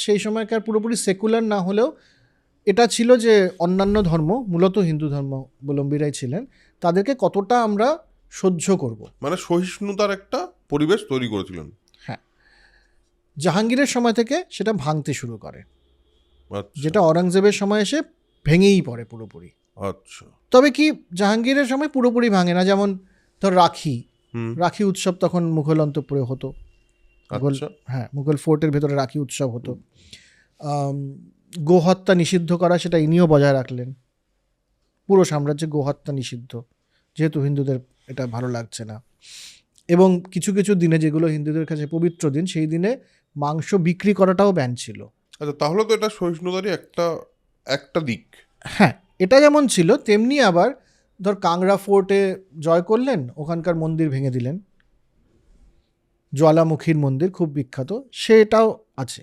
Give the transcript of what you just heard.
সেই সময়কার পুরোপুরি সেকুলার না হলেও এটা ছিল যে অন্যান্য ধর্ম মূলত হিন্দু ধর্মাবলম্বীরাই ছিলেন তাদেরকে কতটা আমরা সহ্য করব? মানে সহিষ্ণুতার একটা পরিবেশ তৈরি করেছিলেন। হ্যাঁ। জাহাঙ্গীরের সময় থেকে সেটা ভাঙতে শুরু করে। আচ্ছা। যেটা অরঙ্গজেবের সময় এসে ভেঙেই পড়ে পুরোপুরি। আচ্ছা। তবে কি জাহাঙ্গীরের সময় পুরোপুরি ভাঙে না? যেমন ধর রাখি। রাখি উৎসব তখন মুঘল অন্তপুরে হতো। মুঘল আচ্ছা। হ্যাঁ মুঘল ফোর্টের ভেতরে রাখি উৎসব হতো। গোহত্যা নিষিদ্ধ করা সেটা ইনিও বজায় রাখলেন। পুরো সাম্রাজ্যে গোহত্যা নিষিদ্ধ যেহেতু হিন্দুদের এটা ভালো লাগছে না। এবং কিছু কিছু দিনে যেগুলো হিন্দুদের কাছে পবিত্র দিন সেই দিনে মাংস বিক্রি করাটাও ব্যান ছিল। আচ্ছা তাহলে তো এটা সহিষ্ণুতারই একটা একটা দিক। হ্যাঁ এটা যেমন ছিল তেমনি আবার ধর কাংড়া ফোর্টে জয় করলেন ওখানকার মন্দির ভেঙে দিলেন। জ্বালামুখীর মন্দির খুব বিখ্যাত সেটাও আছে।